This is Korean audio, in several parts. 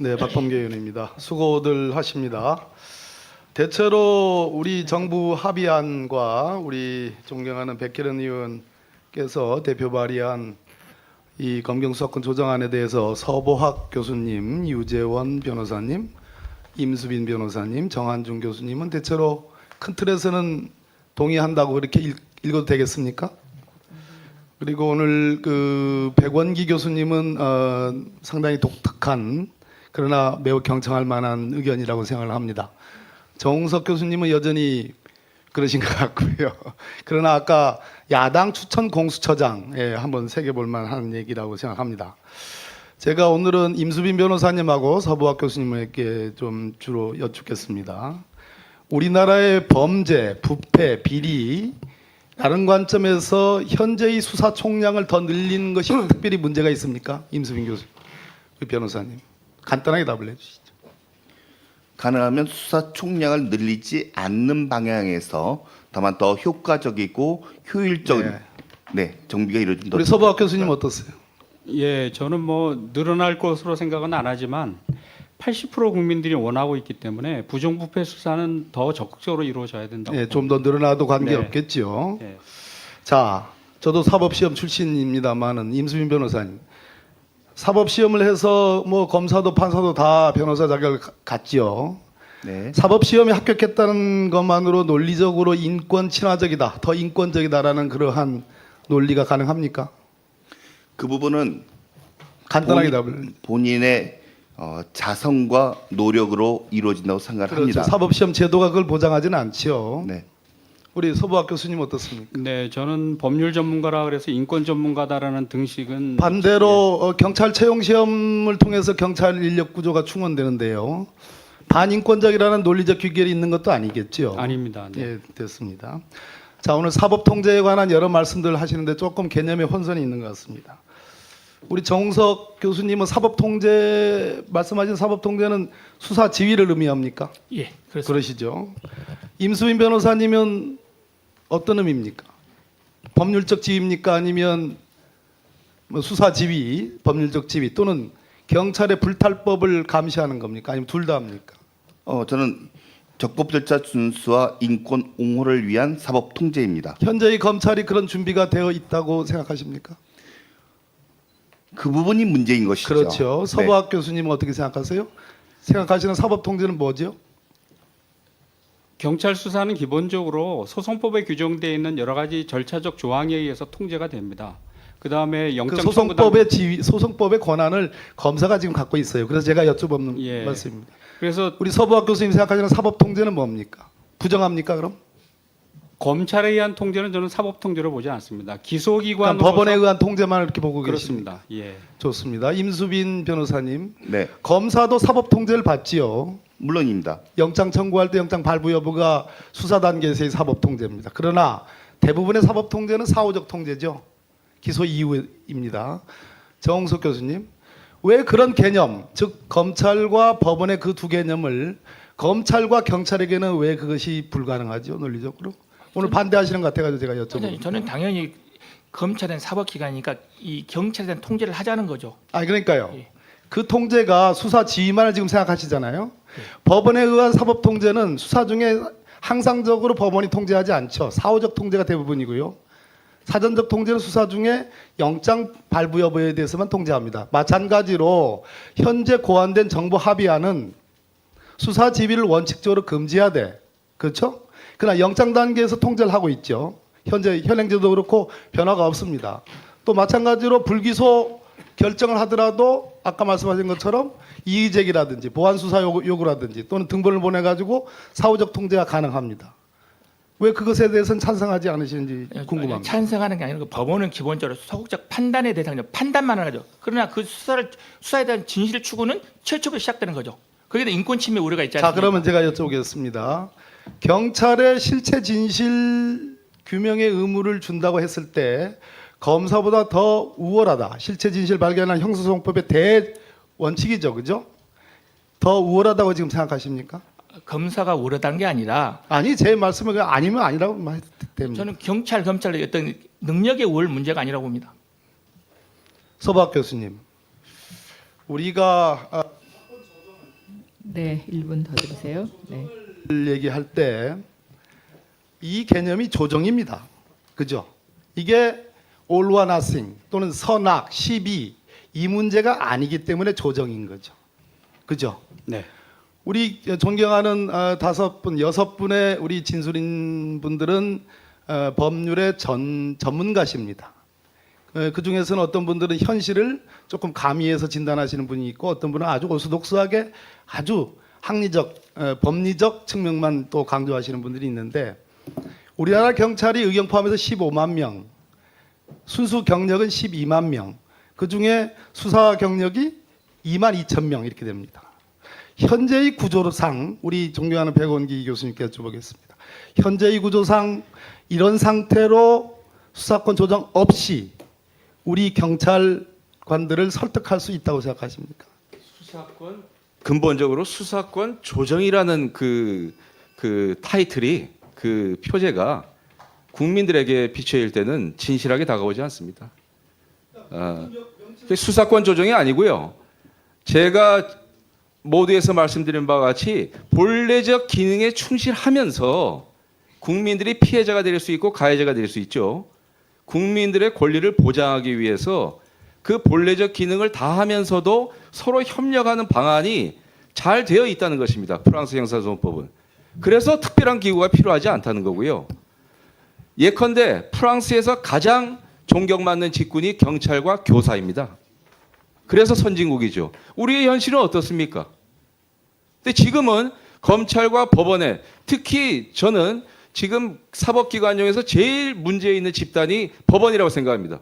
네, 박범계 의원입니다. 수고들 하십니다. 대체로 우리 정부 합의안과 우리 존경하는 백혜련 의원께서 대표 발의한 이 검경수사권 조정안에 대해서 서보학 교수님, 유재원 변호사님, 임수빈 변호사님, 정한중 교수님은 대체로 큰 틀에서는 동의한다고 그렇게 읽, 읽어도 되겠습니까? 그리고 오늘 그 백원기 교수님은 어, 상당히 독특한 그러나 매우 경청할 만한 의견이라고 생각을 합니다. 정웅석 교수님은 여전히 그러신 것 같고요. 그러나 아까 야당 추천 공수처장에 한번 새겨볼 만한 얘기라고 생각합니다. 제가 오늘은 임수빈 변호사님하고 서부학 교수님에게 좀 주로 여쭙겠습니다. 우리나라의 범죄, 부패, 비리 다른 관점에서 현재의 수사 총량을 더 늘리는 것이 특별히 문제가 있습니까? 임수빈 교수, 우리 변호사님 간단하게 답을 해주시죠. 가능하면 수사 총량을 늘리지 않는 방향에서 다만 더 효과적이고 효율적인 네. 네, 정비가 이루어진다. 우리 서부학 교수님 어떠세요? 예, 저는 뭐 늘어날 것으로 생각은 안 하지만 80% 국민들이 원하고 있기 때문에 부정부패 수사는 더 적극적으로 이루어져야 된다고. 네, 좀더 늘어나도 관계 네. 없겠지요. 예. 자, 저도 사법시험 출신입니다만은 임수빈 변호사님 사법 시험을 해서 뭐 검사도 판사도 다 변호사 자격을 가- 갖지요. 네. 사법 시험에 합격했다는 것만으로 논리적으로 인권 친화적이다, 더 인권적이다라는 그러한 논리가 가능합니까? 그 부분은 간단하게 본인- 답을. 본인의 어, 자성과 노력으로 이루어진다고 생각을 그렇죠. 합니다. 사법 시험 제도가 그걸 보장하지는 않지요. 네. 우리 서부학 교수님 어떻습니까? 네, 저는 법률 전문가라 그래서 인권 전문가다라는 등식은 반대로 어, 경찰 채용 시험을 통해서 경찰 인력 구조가 충원되는데요. 반인권적이라는 논리적 귀결이 있는 것도 아니겠지요. 아닙니다. 네. 예, 됐습니다. 자, 오늘 사법 통제에 관한 여러 말씀들을 하시는데 조금 개념에 혼선이 있는 것 같습니다. 우리 정웅석 교수님은 사법 통제 말씀하신 사법 통제는 수사 지휘를 의미합니까? 예, 그렇습니다. 그러시죠. 임수빈 변호사님은 어떤 의미입니까? 법률적 지휘입니까? 아니면 뭐 수사 지휘, 법률적 지휘 또는 경찰의 불탈법을 감시하는 겁니까? 아니면 둘 다 합니까? 어, 저는 적법 절차 준수와 인권 옹호를 위한 사법 통제입니다. 현재의 검찰이 그런 준비가 되어 있다고 생각하십니까? 그 부분이 문제인 것이죠. 그렇죠. 네. 서부학 교수님은 어떻게 생각하세요? 생각하시는 사법 통제는 뭐죠? 경찰 수사는 기본적으로 소송법에 규정되어 있는 여러 가지 절차적 조항에 의해서 통제가 됩니다. 그다음에 그 영장 소송법의 지휘, 소송법의 권한을 검사가 지금 갖고 있어요. 그래서 제가 여쭤보는 예. 말씀입니다. 그래서 우리 서부학 교수님 생각하시는 사법 통제는 뭡니까? 부정합니까 그럼? 검찰에 의한 통제는 저는 사법 통제로 보지 않습니다. 그러니까 기소기관 법원에 의한 통제만 이렇게 보고 계십니다. 그렇습니다. 예. 좋습니다. 임수빈 변호사님, 네, 검사도 사법 통제를 받지요. 물론입니다. 영장 청구할 때 영장 발부 여부가 수사 단계에서의 사법 통제입니다. 그러나 대부분의 사법 통제는 사후적 통제죠. 기소 이후입니다. 정홍석 교수님, 왜 그런 개념, 즉 검찰과 법원의 그 두 개념을 검찰과 경찰에게는 왜 그것이 불가능하죠 논리적으로? 오늘 반대하시는 것 같아가지고 제가 여쭤보는. 저는 당연히 검찰은 사법기관이니까 이 경찰에 대한 통제를 하자는 거죠. 아니 그러니까요. 예. 그 통제가 수사 지휘만을 지금 생각하시잖아요. 법원에 의한 사법 통제는 수사 중에 항상적으로 법원이 통제하지 않죠. 사후적 통제가 대부분이고요. 사전적 통제는 수사 중에 영장 발부 여부에 대해서만 통제합니다. 마찬가지로 현재 고안된 정부 합의안은 수사 지휘를 원칙적으로 금지하되 그렇죠? 그러나 영장 단계에서 통제를 하고 있죠. 현재 현행제도 그렇고 변화가 없습니다. 또 마찬가지로 불기소 결정을 하더라도 아까 말씀하신 것처럼 이의제기라든지 보안 수사 요구, 요구라든지 또는 등본을 보내 가지고 사후적 통제가 가능합니다. 왜 그것에 대해서는 찬성하지 않으시는지 궁금합니다. 찬성하는 게 아니고 법원은 기본적으로 소극적 판단의 대상이죠. 판단만 하죠. 그러나 그 수사를 수사에 대한 진실 추구는 최초부터 시작되는 거죠. 거기에 인권 침해 우려가 있지 자, 않습니까? 그러면 제가 여쭤보겠습니다. 경찰의 실체 진실 규명의 의무를 준다고 했을 때 검사보다 더 우월하다. 실체 진실 발견한 형사소송법의 대원칙이죠. 그죠? 더 우월하다고 지금 생각하십니까? 검사가 우려다는 게 아니라 아니, 제 말씀은 그냥 아니면 아니라고 말해도 됩니다. 저는 경찰 검찰의 어떤 능력의 우월 문제가 아니라고 봅니다. 서박 교수님. 우리가 아, 네, 1분 더 드리세요. 네. 얘기할 때 이 개념이 조정입니다. 그죠? 이게 all or nothing 또는 선악, 시비 이 문제가 아니기 때문에 조정인 거죠. 그죠? 네. 우리 존경하는 어, 다섯 분, 여섯 분의 우리 진술인 분들은 어, 법률의 전 전문가십니다. 그 중에서는 어떤 분들은 현실을 조금 가미해서 진단하시는 분이 있고 어떤 분은 아주 오소독스하게 아주 학리적, 어, 법리적 측면만 또 강조하시는 분들이 있는데 우리나라 경찰이 의경 포함해서 15만 명, 순수 경력은 12만 명, 그 중에 수사 경력이 2만 2천 명 이렇게 됩니다. 현재의 구조상 우리 존경하는 백원기 교수님께 여쭤보겠습니다. 현재의 구조상 이런 상태로 수사권 조정 없이 우리 경찰관들을 설득할 수 있다고 생각하십니까? 수사권 근본적으로 수사권 조정이라는 그, 그 타이틀이 그 표제가 국민들에게 비춰일 때는 진실하게 다가오지 않습니다. 아, 그게 수사권 조정이 아니고요. 제가 모두에서 말씀드린 바와 같이 본래적 기능에 충실하면서 국민들이 피해자가 될 수 있고 가해자가 될 수 있죠. 국민들의 권리를 보장하기 위해서 그 본래적 기능을 다하면서도 서로 협력하는 방안이 잘 되어 있다는 것입니다. 프랑스 형사소송법은. 그래서 특별한 기구가 필요하지 않다는 거고요. 예컨대 프랑스에서 가장 존경받는 직군이 경찰과 교사입니다. 그래서 선진국이죠. 우리의 현실은 어떻습니까? 근데 지금은 검찰과 법원에 특히 저는 지금 사법기관 중에서 제일 문제 있는 집단이 법원이라고 생각합니다.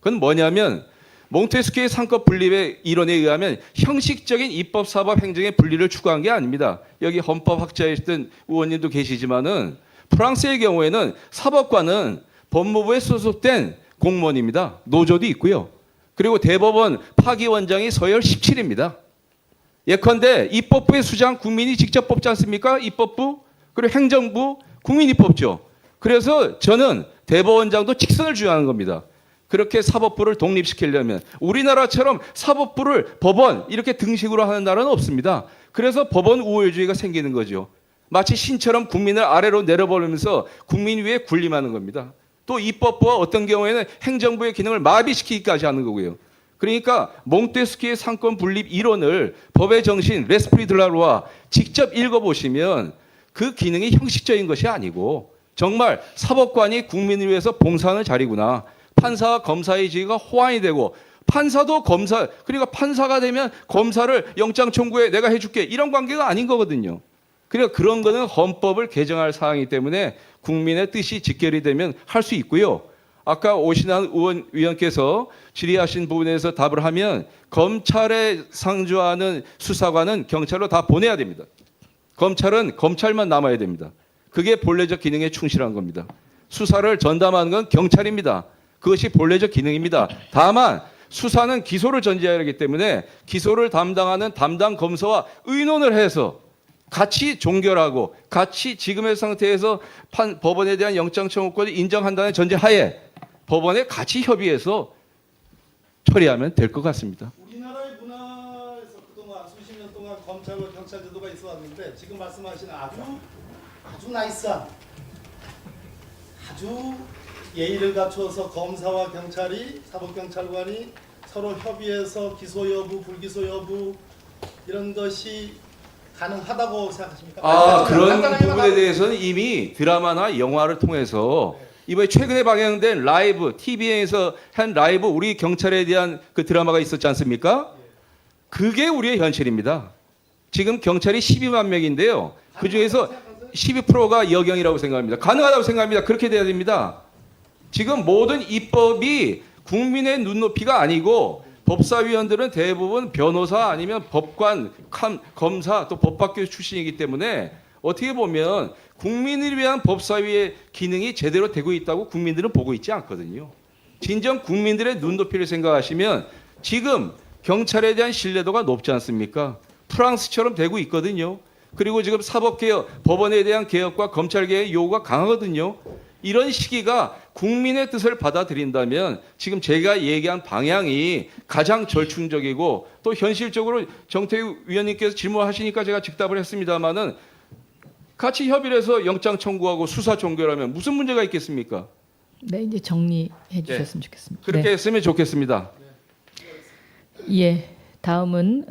그건 뭐냐면 몽테스키의 상급 분립의 이론에 의하면 형식적인 입법, 사법, 행정의 분리를 추구한 게 아닙니다. 여기 헌법학자이셨던 의원님도 계시지만은 프랑스의 경우에는 사법관은 법무부에 소속된 공무원입니다. 노조도 있고요. 그리고 대법원 파기원장이 서열 17입니다. 예컨대 입법부의 수장 국민이 직접 뽑지 않습니까? 입법부 그리고 행정부 국민이 뽑죠. 그래서 저는 대법원장도 직선을 주장하는 겁니다. 그렇게 사법부를 독립시키려면 우리나라처럼 사법부를 법원 이렇게 등식으로 하는 나라는 없습니다. 그래서 법원 우월주의가 생기는 거죠. 마치 신처럼 국민을 아래로 내려버리면서 국민 위에 군림하는 겁니다. 또 입법부와 어떤 경우에는 행정부의 기능을 마비시키기까지 하는 거고요. 그러니까 몽테스키의 상권 분립 이론을 법의 정신 레스프리 들라로와 직접 읽어보시면 그 기능이 형식적인 것이 아니고 정말 사법관이 국민을 위해서 봉사하는 자리구나. 판사와 검사의 지위가 호환이 되고 판사도 검사 그러니까 판사가 되면 검사를 영장 청구해 내가 해줄게 이런 관계가 아닌 거거든요. 그러니까 그런 거는 헌법을 개정할 사항이기 때문에 국민의 뜻이 직결이 되면 할 수 있고요. 아까 오신한 의원 위원께서 질의하신 부분에서 답을 하면 검찰에 상주하는 수사관은 경찰로 다 보내야 됩니다. 검찰은 검찰만 남아야 됩니다. 그게 본래적 기능에 충실한 겁니다. 수사를 전담하는 건 경찰입니다. 그것이 본래적 기능입니다. 다만 수사는 기소를 전제해야 하기 때문에 기소를 담당하는 담당 검사와 의논을 해서 같이 종결하고 같이 지금의 상태에서 판, 법원에 대한 영장 청구권을 인정한다는 전제하에 법원에 같이 협의해서 처리하면 될 것 같습니다. 우리나라의 문화에서 그동안 수십 년 동안 검찰과 경찰 제도가 있어 왔는데 지금 말씀하신 아주 아주 나이스한 아주 예의를 갖춰서 검사와 경찰이 사법경찰관이 서로 협의해서 기소 여부, 불기소 여부 이런 것이 가능하다고 생각하십니까? 아 그런 부분에 대해서는 이미 드라마나 영화를 통해서 이번에 최근에 방영된 라이브 TV에서 한 라이브 우리 경찰에 대한 그 드라마가 있었지 않습니까? 그게 우리의 현실입니다. 지금 경찰이 12만 명인데요. 그 중에서 12%가 여경이라고 생각합니다. 가능하다고 생각합니다. 그렇게 돼야 됩니다. 지금 모든 입법이 국민의 눈높이가 아니고 법사위원들은 대부분 변호사 아니면 법관, 감, 검사 또 법학교 출신이기 때문에 어떻게 보면 국민을 위한 법사위의 기능이 제대로 되고 있다고 국민들은 보고 있지 않거든요. 진정 국민들의 눈높이를 생각하시면 지금 경찰에 대한 신뢰도가 높지 않습니까? 프랑스처럼 되고 있거든요. 그리고 지금 사법개혁, 법원에 대한 개혁과 검찰개혁 요구가 강하거든요. 이런 시기가 국민의 뜻을 받아들인다면 지금 제가 얘기한 방향이 가장 절충적이고 또 현실적으로 정태우 위원님께서 질문하시니까 제가 즉답을 했습니다마는 같이 협의를 해서 영장 청구하고 수사 종결하면 무슨 문제가 있겠습니까? 네, 이제 정리해 주셨으면 좋겠습니다. 그렇게 했으면 좋겠습니다. 네. 예. 다음은